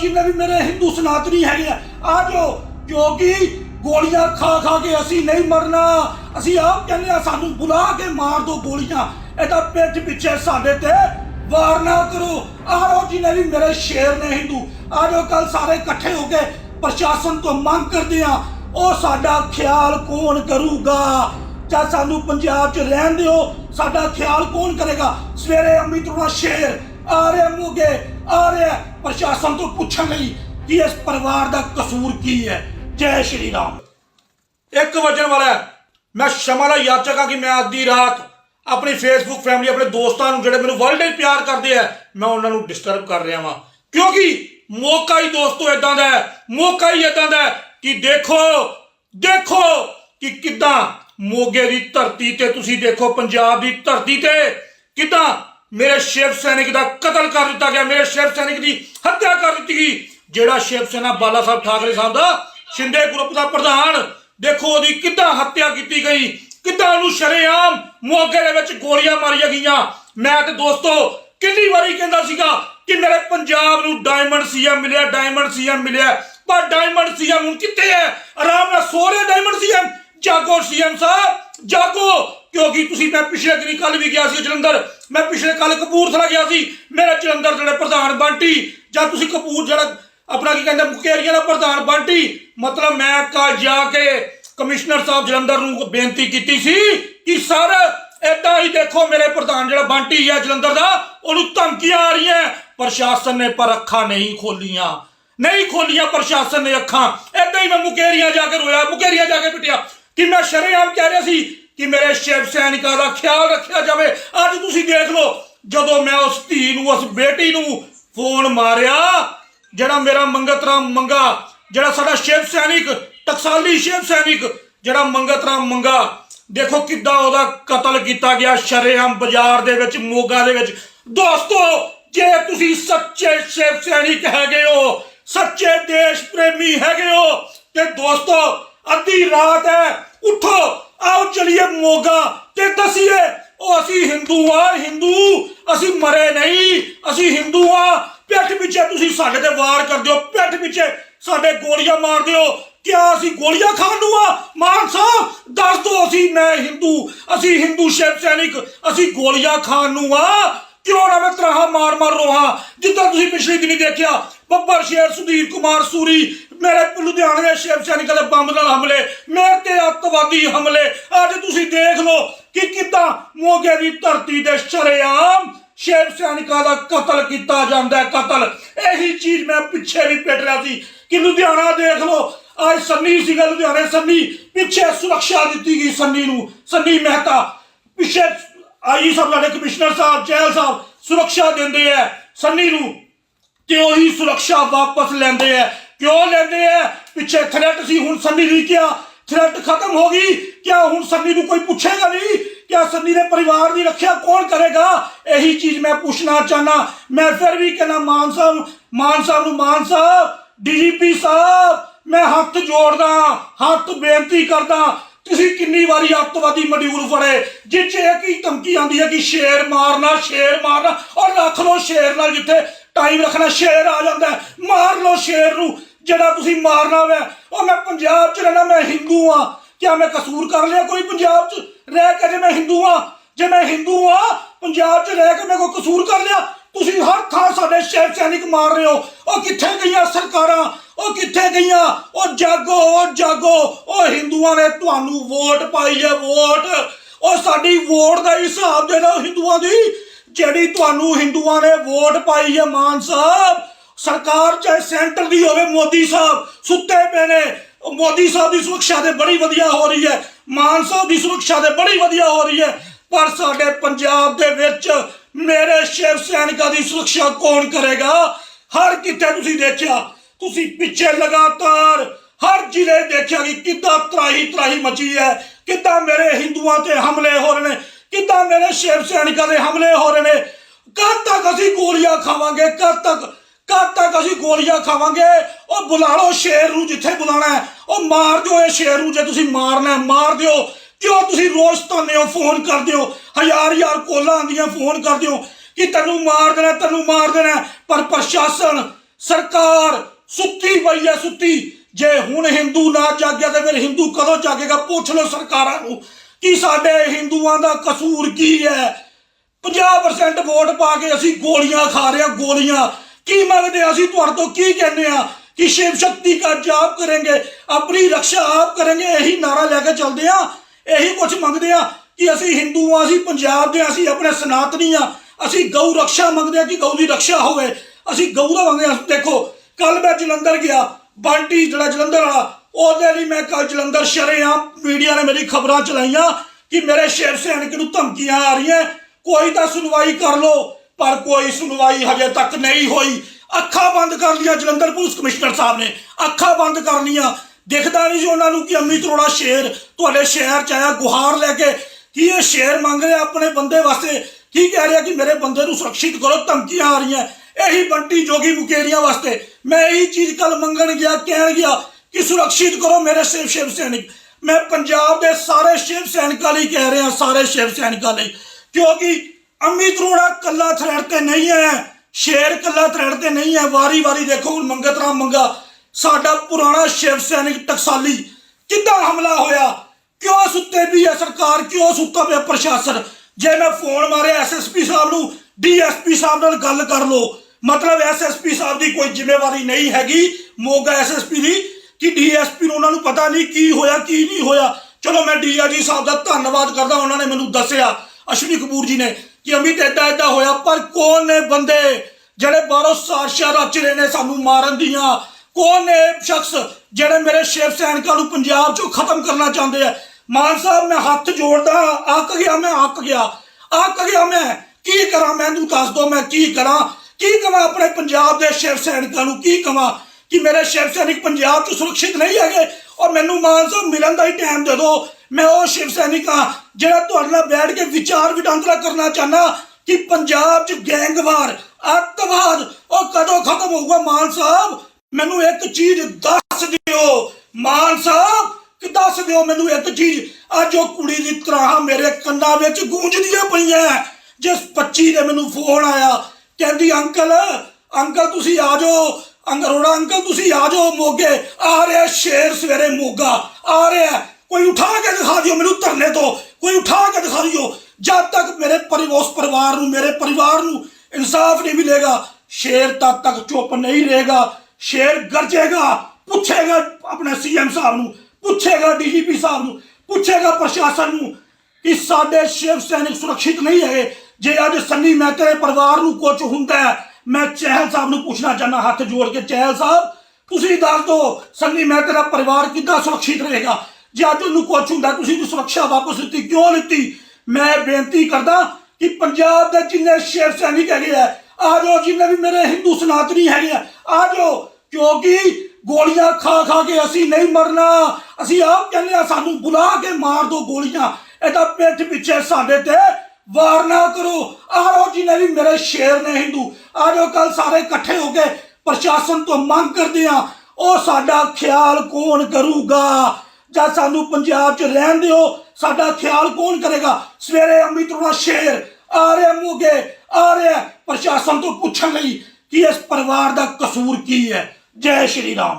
ਜਿੰਨੇ ਵੀ ਮੇਰੇ ਹਿੰਦੂ ਸਨਾਤਨੀ ਹੈਗੇ ਆ ਆ ਕਿਉਂਕਿ ਗੋਲੀਆਂ ਖਾ ਖਾ ਕੇ ਅਸੀਂ ਨਹੀਂ ਮਰਨਾ। ਅਸੀਂ ਆਪ ਕਹਿੰਦੇ ਆ, ਸਾਨੂੰ ਬੁਲਾ ਕੇ ਮਾਰ ਦੋ ਗੋਲੀਆਂ। ਇਹਦਾ ਪਿੱਠ ਪਿੱਛੇ ਸਾਡੇ ਤੇ ਵਾਰ ਨਾ ਕਰੋ। ਆ ਜਿੰਨੇ ਵੀ ਮੇਰੇ ਸ਼ੇਰ ਨੇ ਹਿੰਦੂ, ਆ ਜਾਓ ਕੱਲ ਸਾਰੇ ਇਕੱਠੇ ਹੋ ਕੇ ਪ੍ਰਸ਼ਾਸਨ ਤੋਂ ਮੰਗ ਕਰਦੇ ਆ, ਉਹ ਸਾਡਾ ਖਿਆਲ ਕੌਣ ਕਰੂਗਾ? ਜਾਂ ਸਾਨੂੰ ਪੰਜਾਬ 'ਚ ਰਹਿਣ ਦਿਓ। ਸਾਡਾ ਖਿਆਲ ਕੌਣ ਕਰੇਗਾ? ਸਵੇਰੇ ਅਮਿਤ ਰੋਣਾ ਸ਼ੇਰ ਆ ਰਹੇ ਮੋਗੇ ਆ ਰਿਹਾ ਪ੍ਰਸ਼ਾਸਨ ਤੋਂ ਪੁੱਛਣ ਲਈ ਕਿ ਇਸ ਪਰਿਵਾਰ ਦਾ ਕਸੂਰ ਕੀ ਹੈ। ਜੈ ਸ਼੍ਰੀ ਰਾਮ। ਇੱਕ ਵਜਣ ਵਾਲਾ ਮੈਂ ਸ਼ਮਾ ਦਾ ਯਾਚਕ ਹਾਂ ਕਿ ਮੈਂ ਅੱਧੀ ਰਾਤ ਆਪਣੀ ਫੇਸਬੁੱਕ ਫੈਮਿਲੀ ਆਪਣੇ ਦੋਸਤਾਂ ਨੂੰ ਜਿਹੜੇ ਮੈਨੂੰ ਵਰਲਡ ਪਿਆਰ ਕਰਦੇ ਆ, ਮੈਂ ਉਹਨਾਂ ਨੂੰ ਡਿਸਟਰਬ ਕਰ ਰਿਹਾ ਵਾਂ। ਕਿਉਂਕਿ ਮੌਕਾ ਹੀ ਦੋਸਤੋ ਇਦਾਂ ਦਾ ਹੈ, ਮੌਕਾ ਹੀ ਇਦਾਂ ਦਾ ਕਿ ਦੇਖੋ ਦੇਖੋ ਕਿ ਕਿਦਾਂ ਮੋਗੇ ਦੀ ਧਰਤੀ ਤੇ ਤੁਸੀਂ ਦੇਖੋ, ਪੰਜਾਬ ਦੀ ਧਰਤੀ ਤੇ ਕਿਦਾਂ ਮੇਰੇ ਸ਼ਿਵ ਸੈਨਿਕ ਦਾ ਕਤਲ ਕਰ ਦਿੱਤਾ ਗਿਆ, ਮੇਰੇ ਸ਼ਿਵ ਸੈਨਿਕ ਦੀ ਹੱਤਿਆ ਕਰ ਦਿੱਤੀ ਗਈ। ਜਿਹੜਾ ਸ਼ਿਵ ਸੈਨਾ ਬਾਲਾ ਸਾਹਿਬ ਠਾਕਰੇ ਸਾਹਿਬ ਦਾ ਸ਼ਿੰਦੇ ਗਰੁੱਪ ਦਾ ਪ੍ਰਧਾਨ, ਦੇਖੋ ਉਹਦੀ ਕਿੱਦਾਂ ਹੱਤਿਆ ਕੀਤੀ ਗਈ, ਕਿੱਦਾਂ ਉਹਨੂੰ ਸ਼ਰੇਆਮ ਮੋਗੇ ਦੇ ਵਿੱਚ ਗੋਲੀਆਂ ਮਾਰੀਆਂ ਗਈਆਂ। ਮੈਂ ਤੇ ਦੋਸਤੋ, ਕਿੰਨੀ ਵਾਰੀ ਕਹਿੰਦਾ ਸੀਗਾ ਕਿ ਮੇਰੇ ਪੰਜਾਬ ਨੂੰ ਡਾਇਮੰਡ ਸੀਐਮ ਮਿਲਿਆ ਡਾਇਮੰਡ ਸੀਐਮ ਮਿਲਿਆ। ਪਰ ਡਾਇਮੰਡ ਸੀਐਮ ਹੁਣ ਕਿੱਥੇ ਹੈ? ਆਰਾਮ ਨਾਲ ਸੋ ਰਿਹਾ ਡਾਇਮੰਡ ਸੀਐਮ ਜਾਗੋ ਸੀਐਮ ਸਾਹਿਬ, ਜਾਗੋ। ਕਿਉਂਕਿ ਤੁਸੀਂ ਮੈਂ ਪਿਛਲੇ ਦਿਨੀ ਕੱਲ ਵੀ ਗਿਆ ਸੀ ਜਲੰਧਰ। ਮੈਂ ਪਿਛਲੇ ਕੱਲ ਕਪੂਰਥਲਾ ਗਿਆ ਸੀ। ਮੇਰਾ ਜਲੰਧਰ ਜਿਹੜੇ ਪ੍ਰਧਾਨ ਬੰਟੀ ਜਾਂ ਤੁਸੀਂ ਕਪੂਰ ਜਿਹੜਾ ਆਪਣਾ ਕੀ ਕਹਿੰਦੇ ਮੁਕੇਰੀਆਂ ਦਾ ਪ੍ਰਧਾਨ ਬੰਟੀ, ਮਤਲਬ ਮੈਂ ਕੱਲ ਜਾ ਕੇ ਕਮਿਸ਼ਨਰ ਸਾਹਿਬ ਜਲੰਧਰ ਨੂੰ ਬੇਨਤੀ ਕੀਤੀ ਸੀ ਕਿ ਸਰ, ਏਦਾਂ ਹੀ ਦੇਖੋ ਮੇਰੇ ਪ੍ਰਧਾਨ ਜਿਹੜਾ ਬੰਟੀ ਹੈ ਜਲੰਧਰ ਦਾ, ਉਹਨੂੰ ਧਮਕੀਆਂ ਆ ਰਹੀਆਂ ਪ੍ਰਸ਼ਾਸਨ ਨੇ ਪਰ ਅੱਖਾਂ ਨਹੀਂ ਖੋਲੀਆਂ। ਨਹੀਂ ਖੋਲੀਆਂ ਪ੍ਰਸ਼ਾਸਨ ਨੇ ਅੱਖਾਂ। ਏਦਾਂ ਹੀ ਮੈਂ ਮੁਕੇਰੀਆਂ ਜਾ ਕੇ ਰੋਇਆ, ਮੁਕੇਰੀਆਂ ਜਾ ਕੇ ਪਿਟਿਆ। ਕਿ ਮੈਂ ਸ਼ਰੇਆਮ ਕਹਿ ਰਿਹਾ ਸੀ ਕਿ ਮੇਰੇ ਸ਼ਿਵ ਸੈਨਿਕਾਂ ਦਾ ਖਿਆਲ ਰੱਖਿਆ ਜਾਵੇ। ਅੱਜ ਤੁਸੀਂ ਦੇਖ ਲਓ, ਜਦੋਂ ਮੈਂ ਉਸ ਧੀ ਨੂੰ, ਉਸ ਬੇਟੀ ਨੂੰ ਫੋਨ ਮਾਰਿਆ, ਜਿਹੜਾ ਮੇਰਾ ਮੰਗਤ ਰਾਮ ਮੰਗਾ, ਜਿਹੜਾ ਸਾਡਾ ਸ਼ਿਵ ਸੈਨਿਕ, ਟਕਸਾਲੀ ਸ਼ਿਵ ਸੈਨਿਕ, ਜਿਹੜਾ ਮੰਗਤ ਰਾਮ ਮੰਗਾ, ਦੇਖੋ ਕਿੱਦਾਂ ਉਹਦਾ ਕਤਲ ਕੀਤਾ ਗਿਆ ਸ਼ਰੇਆਮ ਬਾਜ਼ਾਰ ਦੇ ਵਿੱਚ, ਮੋਗਾ ਦੇ ਵਿੱਚ। ਦੋਸਤੋ, ਜੇ ਤੁਸੀਂ ਸੱਚੇ ਸ਼ਿਵ ਸੈਨਿਕ ਹੈਗੇ ਹੋ, ਸੱਚੇ ਦੇਸ਼ ਪ੍ਰੇਮੀ ਹੈਗੇ ਹੋ, ਤੇ ਦੋਸਤੋ ਅੱਧੀ ਰਾਤ ਹੈ। ਉਠੋ, ਆਓ ਚਲਿਏ ਮੋਗਾ ਤੇ ਦਸੀਏ ਉਹ ਅਸੀਂ ਹਿੰਦੂ ਆ, ਹਿੰਦੂ, ਅਸੀਂ ਮਰੇ ਨਹੀਂ, ਅਸੀਂ ਹਿੰਦੂ ਆ। ਪਿੱਠ ਪਿੱਛੇ ਤੁਸੀਂ ਸਾਡੇ ਤੇ ਵਾਰ ਕਰਦੇ ਹੋ ਪਿੱਠ ਪਿੱਛੇ ਸਾਡੇ ਗੋਲੀਆਂ ਮਾਰਦੇ ਹੋ ਕਿਆ ਅਸੀਂ ਗੋਲੀਆਂ ਖਾਣ ਨੂੰ ਆ? ਮਾਨ ਸਾਹਿਬ, ਦੱਸ ਦੋ ਅਸੀਂ ਮੈਂ ਹਿੰਦੂ, ਅਸੀਂ ਹਿੰਦੂ ਸ਼ਿਵ ਸੈਨਿਕ, ਅਸੀਂ ਗੋਲੀਆਂ ਖਾਣ ਨੂੰ ਆ। ਕਿਉਂ ਨਾ ਮੈਂ ਤਰਾਹਾ ਮਾਰ ਮਾਰ ਰੋਹਾ? ਜਿੱਦਾਂ ਤੁਸੀਂ ਪਿਛਲੀ ਦਿਨੀ ਦੇਖਿਆ, ਬੱਬਰ ਸ਼ੇਰ, ਸੁਧੀਰ ਕੁਮਾਰ, ਸੂਰੀ, ਮੇਰੇ ਲੁਧਿਆਣੇ ਦੇ ਸ਼ਿਵ ਸੈਨਿਕਾਂ ਦੇ ਬੰਬ ਨਾਲ ਹਮਲੇ, ਮੇਰੇ ਤੇ ਅੱਤਵਾਦੀ ਹਮਲੇ। ਅੱਜ ਤੁਸੀਂ ਦੇਖ ਲਓ ਕਿ ਕਿੱਦਾਂ ਮੋਗੇ ਦੀ ਧਰਤੀ ਤੇ ਸ਼ਰੇਆਮ ਸ਼ਿਵ ਸੈਨਿਕਾਂ ਦਾ ਕਤਲ ਕੀਤਾ ਜਾਂਦਾ ਹੈ, ਕਤਲ। ਇਹੀ ਚੀਜ਼ ਮੈਂ ਪਿੱਛੇ ਵੀ ਪਿੱਟ ਰਿਹਾ ਸੀ ਕਿ ਲੁਧਿਆਣਾ ਦੇਖ ਲਓ ਅੱਜ ਸੰਨੀ ਸੀਗਾ ਲੁਧਿਆਣੇ ਸੰਨੀ, ਪਿੱਛੇ ਸੁਰੱਖਿਆ ਦਿੱਤੀ ਗਈ ਸੰਨੀ ਨੂੰ, ਸੰਨੀ ਮਹਿਤਾ। ਪਿੱਛੇ ਆਈ ਸਭ ਸਾਡੇ ਕਮਿਸ਼ਨਰ ਸਾਹਿਬ, ਜੈਲ ਸਾਹਿਬ ਸੁਰੱਖਿਆ ਦਿੰਦੇ ਆ। ਸੰਨੀ ਨੂੰ ਤੇ ਉਹੀ ਸੁਰੱਖਿਆ ਵਾਪਸ ਲੈਂਦੇ ਆ? ਕਿਉਂ ਲੈਂਦੇ ਆ? ਪਿੱਛੇ ਥ੍ਰੈਟ ਸੀ, ਹੁਣ ਸੰਨੀ ਦੀ ਕਿਆ ਥ੍ਰੈਟ ਖਤਮ ਹੋ ਗਈ। ਕਿਆ ਹੁਣ ਸੰਨੀ ਨੂੰ ਕੋਈ ਪੁੱਛੇਗਾ ਨਹੀਂ? ਕਿਆ ਸੰਨੀ ਦੇ ਪਰਿਵਾਰ ਦੀ ਰੱਖਿਆ ਕੌਣ ਕਰੇਗਾ? ਇਹੀ ਚੀਜ਼ ਮੈਂ ਪੁੱਛਣਾ ਚਾਹਨਾ ਮੈਂ ਫਿਰ ਵੀ ਕਹਿੰਦਾ, ਮਾਨ ਸਾਹਿਬ ਮਾਨ ਸਾਹਿਬ ਨੂੰ, ਮਾਨ ਸਾਹਿਬ, ਡੀਜੀਪੀ ਸਾਹਿਬ, ਮੈਂ ਹੱਥ ਜੋੜਦਾ, ਹੱਥ ਬੇਨਤੀ ਕਰਦਾ। ਤੁਸੀਂ ਕਿੰਨੀ ਵਾਰੀ ਅੱਤਵਾਦੀ ਮੋਡਿਊਲ ਫੜੇ ਜਿੱਚ ਇਹ ਕੀ ਧਮਕੀ ਆਂਦੀ ਹੈ ਕਿ ਸ਼ੇਰ ਮਾਰਨਾ ਸ਼ੇਰ ਮਾਰਨਾ, ਔਰ ਰੱਖ ਲਓ ਸ਼ੇਰ ਨਾਲ ਜਿੱਥੇ ਟਾਈਮ ਰੱਖਣਾ, ਸ਼ੇਰ ਆ ਜਾਂਦਾ ਮਾਰ ਲਓ ਸ਼ੇਰ ਨੂੰ, ਜਿਹੜਾ ਤੁਸੀਂ ਮਾਰਨਾ ਵਾ ਉਹ ਮੈਂ ਪੰਜਾਬ 'ਚ ਰਹਿਣਾ, ਮੈਂ ਹਿੰਦੂ ਆ ਕਿਆ ਮੈਂ ਕਸੂਰ ਕਰ ਲਿਆ ਕੋਈ ਪੰਜਾਬ 'ਚ? ਰਹਿ ਕੇ ਜੇ ਮੈਂ ਹਿੰਦੂ ਆ ਜੇ ਮੈਂ ਹਿੰਦੂ ਆ ਪੰਜਾਬ 'ਚ ਰਹਿ ਕੇ ਮੈਂ ਕੋਈ ਕਸੂਰ ਕਰ ਲਿਆ? ਤੁਸੀਂ ਹਰ ਥਾਂ ਸਾਡੇ ਸ਼ਹਿਰ ਸੈਨਿਕ ਮਾਰ ਰਹੇ ਹੋ। ਉਹ ਕਿੱਥੇ ਗਈਆਂ ਸਰਕਾਰਾਂ? ਉਹ ਕਿੱਥੇ ਗਈਆਂ? ਉਹ ਜਾਗੋ ਉਹ ਜਾਗੋ। ਉਹ ਹਿੰਦੂਆਂ ਨੇ ਤੁਹਾਨੂੰ ਵੋਟ ਪਾਈ ਹੈ, ਵੋਟ। ਉਹ ਸਾਡੀ ਵੋਟ ਦਾ ਹਿਸਾਬ ਦੇ ਦਿਓ ਹਿੰਦੂਆਂ ਦੀ, ਜਿਹੜੀ ਤੁਹਾਨੂੰ ਹਿੰਦੂਆਂ ਨੇ ਵੋਟ ਪਾਈ ਹੈ, ਮਾਨ ਸਾਹਿਬ। ਸਰਕਾਰ ਚਾਹੇ ਸੈਂਟਰ ਦੀ ਹੋਵੇ, ਮੋਦੀ ਸਾਹਿਬ, ਸੁੱਤੇ ਪਏ ਨੇ। ਮੋਦੀ ਸਾਹਿਬ ਦੀ ਸੁਰੱਖਿਆ ਤੇ ਬੜੀ ਵਧੀਆ ਹੋ ਰਹੀ ਹੈ। ਮਾਨ ਸਾਹਿਬ ਦੀ ਸੁਰੱਖਿਆ ਤੇ ਬੜੀ ਵਧੀਆ ਹੋ ਰਹੀ ਹੈ। ਪਰ ਸਾਡੇ ਪੰਜਾਬ ਦੇ ਵਿੱਚ ਮੇਰੇ ਸ਼ਿਵ ਸੈਨਿਕਾਂ ਦੀ ਸੁਰੱਖਿਆ ਕੌਣ ਕਰੇਗਾ? ਹਰ ਕਿਤੇ ਤੁਸੀਂ ਦੇਖਿਆ, ਤੁਸੀਂ ਪਿੱਛੇ ਲਗਾਤਾਰ ਹਰ ਜ਼ਿਲ੍ਹੇ ਦੇਖਿਆ ਕਿ ਕਿੱਦਾਂ ਤਰਾਹੀ ਤਰਾਹੀ ਮਚੀ ਹੈ, ਕਿੱਦਾਂ ਮੇਰੇ ਹਿੰਦੂਆਂ ਤੇ ਹਮਲੇ ਹੋ ਰਹੇ ਨੇ, ਕਿੱਦਾਂ ਮੇਰੇ ਸ਼ਿਵ ਸੈਨਿਕਾਂ ਦੇ ਹਮਲੇ ਹੋ ਰਹੇ ਨੇ। ਕਦ ਤੱਕ ਅਸੀਂ ਗੋਲੀਆਂ ਖਾਵਾਂਗੇ? ਕਦ ਤੱਕ ਕਦ ਤੱਕ ਅਸੀਂ ਗੋਲੀਆਂ ਖਾਵਾਂਗੇ? ਉਹ ਬੁਲਾ ਲਓ ਸ਼ੇਰ ਨੂੰ ਜਿੱਥੇ ਬੁਲਾਣਾ ਉਹ ਮਾਰ ਦਿਓ ਇਹ ਸ਼ੇਰ ਨੂੰ ਜੇ ਤੁਸੀਂ ਮਾਰਨਾ ਮਾਰ ਦਿਓ। ਕਿਉਂ ਤੁਸੀਂ ਰੋਜ਼ ਧੋਨੇ ਹੋ, ਫੋਨ ਕਰਦੇ ਹੋ, ਹਜ਼ਾਰ ਹਜ਼ਾਰ ਕੋਲਾਂ ਆਉਂਦੀਆਂ, ਫੋਨ ਕਰਦੇ ਹੋ ਕਿ ਤੈਨੂੰ ਮਾਰ ਦੇਣਾ, ਤੈਨੂੰ ਮਾਰ ਦੇਣਾ। ਪਰ ਪ੍ਰਸ਼ਾਸਨ, ਸਰਕਾਰ ਸੁੱਤੀ ਪਈ ਹੈ, ਸੁੱਤੀ। ਜੇ ਹੁਣ ਹਿੰਦੂ ਨਾ ਜਾਗਿਆ ਤੇ ਫਿਰ ਹਿੰਦੂ ਕਦੋਂ ਜਾਗੇਗਾ? ਪੁੱਛ ਲਓ ਸਰਕਾਰਾਂ ਨੂੰ ਕਿ ਸਾਡੇ ਹਿੰਦੂਆਂ ਦਾ ਕਸੂਰ ਕੀ ਹੈ? 50% ਵੋਟ ਪਾ ਕੇ ਅਸੀਂ ਗੋਲੀਆਂ ਖਾ ਰਹੇ ਹਾਂ, ਗੋਲੀਆਂ। ਕੀ ਮੰਗਦੇ ਅਸੀਂ? ਤੁਹਾਡੇ ਤੋਂ ਕੀ ਕਹਿੰਦੇ ਆ ਕਿ ਸ਼ਿਵ ਸ਼ਕਤੀ ਦਾ ਜਾਪ ਕਰਾਂਗੇ ਆਪਣੀ ਰੱਖਿਆ ਆਪ ਕਰਾਂਗੇ ਇਹੀ ਨਾਰਾ ਲੈ ਕੇ ਚੱਲਦੇ ਆ। ਇਹੀ ਕੁਝ ਮੰਗਦੇ ਆ ਕਿ ਅਸੀਂ ਹਿੰਦੂ ਆ ਅਸੀਂ ਪੰਜਾਬ ਦੇ ਹਾਂ, ਅਸੀਂ ਆਪਣੇ ਸਨਾਤਨੀ ਆ। ਅਸੀਂ ਗਊ ਰੱਖਿਆ ਮੰਗਦੇ ਆ ਕਿ ਗਊ ਦੀ ਰੱਖਿਆ ਹੋਵੇ। ਅਸੀਂ ਗਊ ਦਾ ਮੰਗਦੇ ਆ। ਦੇਖੋ ਕੱਲ ਮੈਂ ਜਲੰਧਰ ਗਿਆ। ਬੰਟੀ ਜਿਹੜਾ ਜਲੰਧਰ ਵਾਲਾ ਉਹਦੇ ਲਈ ਮੈਂ ਕੱਲ ਜਲੰਧਰ ਸ਼ਰੇਆਮ ਮੀਡੀਆ ਨੇ ਮੇਰੀ ਖਬਰਾਂ ਚਲਾਈਆਂ ਕਿ ਮੇਰੇ ਸ਼ੇਰ ਸੈਨਿਕ ਨੂੰ ਧਮਕੀਆਂ ਆ ਰਹੀਆਂ। ਕੋਈ ਤਾਂ ਸੁਣਵਾਈ ਕਰ ਲੋ ਪਰ ਕੋਈ ਸੁਣਵਾਈ ਹਜੇ ਤੱਕ ਨਹੀਂ ਹੋਈ। ਅੱਖਾਂ ਬੰਦ ਕਰ ਲਿਆ ਜਲੰਧਰ ਪੁਲਿਸ ਕਮਿਸ਼ਨਰ ਸਾਹਿਬ ਨੇ। ਅੱਖਾਂ ਬੰਦ ਕਰ ਲੀਆਂ। ਦਿਖਦਾ ਨਹੀਂ ਜੀ ਉਹਨਾਂ ਨੂੰ ਕਿ ਅਮਿਤ ਅਰੋੜਾ ਸ਼ੇਰ, ਤੁਹਾਡੇ ਸ਼ਹਿਰ ਚ ਆਇਆ, ਗੁਹਾਰ ਲੈ ਕੇ ਕੀ ਇਹ ਸ਼ੇਰ ਮੰਗ ਰਿਹਾ ਆਪਣੇ ਬੰਦੇ ਵਾਸਤੇ? ਕੀ ਕਹਿ ਰਿਹਾ ਕਿ ਮੇਰੇ ਬੰਦੇ ਨੂੰ ਸੁਰੱਖਿਤ ਕਰੋ, ਧਮਕੀਆਂ ਆ ਰਹੀਆਂ। ਇਹੀ ਬੰਟੀ ਜੋਗੀ ਮੁਕੇਰੀਆਂ ਵਾਸਤੇ। ਮੈਂ ਇਹੀ ਚੀਜ਼ ਕੱਲ ਮੰਗਣ ਗਿਆ, ਕਹਿਣ ਗਿਆ ਕਿ ਸੁਰੱਖਿਤ ਕਰੋ ਮੇਰੇ ਸ਼ਿਵ ਸ਼ਿਵ ਸੈਨਿਕ। ਮੈਂ ਪੰਜਾਬ ਦੇ ਸਾਰੇ ਸ਼ਿਵ ਸੈਨਿਕਾਂ ਲਈ ਕਹਿ ਰਿਹਾ, ਸਾਰੇ ਸ਼ਿਵ ਸੈਨਿਕਾਂ ਲਈ। ਕਿਉਂਕਿ ਅਮਿਤ ਰੋੜਾ ਕੱਲਾ ਥ੍ਰੈਡ ਤੇ ਨਹੀਂ ਹੈ ਸ਼ੇਰ ਕੱਲਾ ਥ੍ਰੈਡ ਤੇ ਨਹੀਂ ਹੈ ਵਾਰੀ ਵਾਰੀ ਦੇਖੋ ਹੁਣ ਮੰਗਤ ਰਾਮ ਮੰਗਾ। ਸਾਡਾ ਪੁਰਾਣਾ ਸ਼ਿਵ ਸੈਨਿਕ ਟਕਸਾਲੀ ਕਿੱਦਾਂ ਹਮਲਾ ਹੋਇਆ? ਕਿਉਂ ਸੁੱਤੇ ਵੀ ਹੈ ਸਰਕਾਰ? ਕਿਉਂ ਸੁੱਤਾ ਪਿਆ ਪ੍ਰਸ਼ਾਸਨ? ਜੇ ਮੈਂ ਫੋਨ ਮਾਰਿਆ ਐਸਐਸਪੀ ਸਾਹਿਬ ਨੂੰ ਡੀਐਸਪੀ ਸਾਹਿਬ ਨਾਲ ਗੱਲ ਕਰ ਲਓ। ਮਤਲਬ ਐਸਐਸਪੀ ਸਾਹਿਬ ਦੀ ਕੋਈ ਜ਼ਿੰਮੇਵਾਰੀ ਨਹੀਂ ਹੈਗੀ। ਮੋਗਾ ਐਸਐਸਪੀ ਦੀ ਕਿ ਡੀਐਸਪੀ ਨੂੰ ਉਹਨਾਂ ਨੂੰ ਪਤਾ ਨਹੀਂ ਕੀ ਹੋਇਆ, ਕੀ ਨਹੀਂ ਹੋਇਆ। ਚਲੋ ਮੈਂ ਡੀਆਈਜੀ ਸਾਹਿਬ ਦਾ ਧੰਨਵਾਦ ਕਰਦਾ, ਉਹਨਾਂ ਨੇ ਮੈਨੂੰ ਦੱਸਿਆ, ਅਸ਼ਵਨੀ ਕਪੂਰ ਜੀ ਨੇ, ਕਿ ਅਮਿਤ ਏਦਾਂ ਏਦਾਂ ਹੋਇਆ, ਪਰ ਕੌਣ ਨੇ ਬੰਦੇ ਜਿਹੜੇ ਬਾਹਰੋਂ ਸਾਜ਼ਿਸ਼ਾਂ ਰਚ ਰਹੇ ਨੇ ਸਾਨੂੰ ਮਾਰਨ ਦੀਆਂ? ਉਹ ਨੇ ਸ਼ਖਸ ਜਿਹੜੇ ਮੇਰੇ ਸ਼ਿਵ ਸੈਨਿਕਾਂ ਨੂੰ ਪੰਜਾਬ ਚੋਂ ਖਤਮ ਕਰਨਾ ਚਾਹੁੰਦੇ ਆ। ਮਾਨ ਸਾਹਿਬ, ਮੈਂ ਹੱਥ ਜੋੜਦਾ, ਅੱਕ ਗਿਆ, ਮੈਂ ਅੱਕ ਗਿਆ। ਅੱਕ ਗਿਆ ਮੈਂ। ਕੀ ਕਰਾਂ? ਮੈਨੂੰ ਦੱਸ ਦੋ ਮੈਂ ਕੀ ਕਰਾਂ? ਕੀ ਕਵਾਂ ਆਪਣੇ ਪੰਜਾਬ ਦੇ ਸ਼ਿਵ ਸੈਨਿਕਾਂ ਨੂੰ? ਕੀ ਕਵਾਂ ਕਿ ਮੇਰੇ ਸ਼ਿਵ ਸੈਨਿਕ ਪੰਜਾਬ 'ਚ ਸੁਰੱਖਿਅਤ ਨਹੀਂ ਹੈਗੇ? ਔਰ ਮੈਨੂੰ ਮਾਨ ਸਾਹਿਬ ਮਿਲਣ ਦਾ ਹੀ ਟਾਈਮ ਦੇ ਦਿਓ। ਮੈਂ ਉਹ ਸ਼ਿਵ ਸੈਨਿਕ ਹਾਂ ਜਿਹੜਾ ਤੁਹਾਡੇ ਨਾਲ ਬੈਠ ਕੇ ਵਿਚਾਰ ਵਟਾਂਦਰਾ ਕਰਨਾ ਚਾਹਨਾ ਕਿ ਪੰਜਾਬ 'ਚ ਗੈਂਗਵਾਰ, ਅੱਤਵਾਦ, ਉਹ ਕਦੋਂ ਖਤਮ ਹੋਊਗਾ ਮਾਨ ਸਾਹਿਬ? ਮੈਨੂੰ ਇੱਕ ਚੀਜ਼ ਦੱਸ ਦਿਓ, ਮਾਨ ਸਾਹਿਬ, ਕਿ ਦੱਸ ਦਿਓ ਮੈਨੂੰ ਇੱਕ ਚੀਜ਼। ਅੱਜ ਉਹ ਕੁੜੀ ਦੀ ਤਰ੍ਹਾਂ ਮੇਰੇ ਕੰਨਾਂ ਵਿੱਚ ਗੂੰਜਦੀਆਂ ਪਈਆਂ। ਜਿਸ 25 ਦੇ ਮੈਨੂੰ ਫੋਨ ਆਇਆ, ਕਹਿੰਦੀ, ਅੰਕਲ ਅੰਕਲ ਤੁਸੀਂ ਆ ਜਾਓ, ਅੰਗਰੋੜਾ ਅੰਕਲ ਤੁਸੀਂ ਆ ਜਾਓ ਮੋਗੇ। ਆ ਰਿਹਾ ਸ਼ੇਰ ਸਵੇਰੇ ਮੋਗਾ, ਆ ਰਿਹਾ। ਕੋਈ ਉਠਾ ਕੇ ਦਿਖਾ ਦਿਓ ਮੈਨੂੰ ਧਰਨੇ ਤੋਂ, ਕੋਈ ਉਠਾ ਕੇ ਦਿਖਾ ਦਿਓ। ਜਦ ਤੱਕ ਮੇਰੇ ਪਰਿਵਾਰ ਉਸ ਪਰਿਵਾਰ ਨੂੰ, ਮੇਰੇ ਪਰਿਵਾਰ ਨੂੰ ਇਨਸਾਫ ਨਹੀਂ ਮਿਲੇਗਾ, ਸ਼ੇਰ ਤਦ ਤੱਕ ਚੁੱਪ ਨਹੀਂ ਰਹੇਗਾ। ਸ਼ੇਰ ਗਰਜੇਗਾ, ਪੁੱਛੇਗਾ ਆਪਣੇ ਸੀਐਮ ਸਾਹਿਬ ਨੂੰ, ਪੁੱਛੇਗਾ ਡੀਜੀਪੀ ਸਾਹਿਬ ਨੂੰ, ਪੁੱਛੇਗਾ ਪ੍ਰਸ਼ਾਸਨ ਨੂੰ ਕਿ ਸਾਡੇ ਸ਼ਿਵ ਸੈਨਿਕ ਸੁਰੱਖਿਅਤ ਨਹੀਂ ਹੈਗੇ। ਜੇ ਅੱਜ ਸੰਨੀ ਮਹਿਤੇ ਦੇ ਪਰਿਵਾਰ ਨੂੰ ਕੁਝ ਹੁੰਦਾ ਮੈਂ ਚਹਿਲ ਸਾਹਿਬ ਨੂੰ ਪੁੱਛਣਾ ਚਾਹਨਾ ਹੱਥ ਜੋੜ ਕੇ ਚਹਿਲ ਸਾਹਿਬ, ਤੁਸੀਂ ਦੱਸ ਦਿਓ ਸੰਨੀ ਮਹਿਤੇ ਦਾ ਪਰਿਵਾਰ ਕਿੱਦਾਂ ਸੁਰੱਖਿਅਤ ਰਹੇਗਾ? ਜੇ ਅੱਜ ਉਹਨੂੰ ਕੁਝ ਹੁੰਦਾ, ਤੁਸੀਂ ਦੀ ਸੁਰੱਖਿਆ ਵਾਪਸ ਦਿੱਤੀ ਕਿਉਂ ਦਿੱਤੀ ਮੈਂ ਬੇਨਤੀ ਕਰਦਾ ਕਿ ਪੰਜਾਬ ਦੇ ਜਿੰਨੇ ਸ਼ਿਵ ਸੈਨਿਕ ਹੈਗੇ ਆ ਆ ਜਾਓ ਜਿੰਨੇ ਵੀ ਮੇਰੇ ਹਿੰਦੂ ਸਨਾਤਨੀ ਹੈਗੇ ਆ ਆ ਜਾਓ। ਕਿਉਂਕਿ ਗੋਲੀਆਂ ਖਾ ਖਾ ਕੇ ਅਸੀਂ ਨਹੀਂ ਮਰਨਾ। ਅਸੀਂ ਆਪ ਕਹਿੰਦੇ ਆ, ਸਾਨੂੰ ਬੁਲਾ ਕੇ ਮਾਰ ਦੋ ਗੋਲੀਆਂ। ਇਹਦਾ ਪਿੱਠ ਪਿੱਛੇ ਸਾਡੇ ਤੇ ਵਾਰ ਨਾ ਕਰੋ। ਆਹੋ ਜਿਨੇ ਵੀ ਮੇਰੇ ਸ਼ੇਰ ਨੇ ਹਿੰਦੂ, ਆ ਜਾਓ ਕੱਲ ਸਾਰੇ ਇਕੱਠੇ ਹੋ ਕੇ ਪ੍ਰਸ਼ਾਸਨ ਤੋਂ ਮੰਗ ਕਰਦੇ ਆ, ਉਹ ਸਾਡਾ ਖਿਆਲ ਕੌਣ ਕਰੂਗਾ? ਜਾਂ ਸਾਨੂੰ ਪੰਜਾਬ 'ਚ ਰਹਿਣ ਦਿਓ, ਸਾਡਾ ਖਿਆਲ ਕੌਣ ਕਰੇਗਾ? ਸਵੇਰੇ ਅਮਿਤ ਅਰੋੜਾ ਸ਼ੇਰ ਆ ਰਿਹਾ ਮੂਗੇ ਆ ਰਿਹਾ। ਪ੍ਰਸ਼ਾਸਨ ਤੋਂ ਪੁੱਛਣ ਲਈ ਕਿ ਇਸ ਪਰਿਵਾਰ ਦਾ ਕਸੂਰ ਕੀ ਹੈ? ਜੈ ਸ਼੍ਰੀ ਰਾਮ।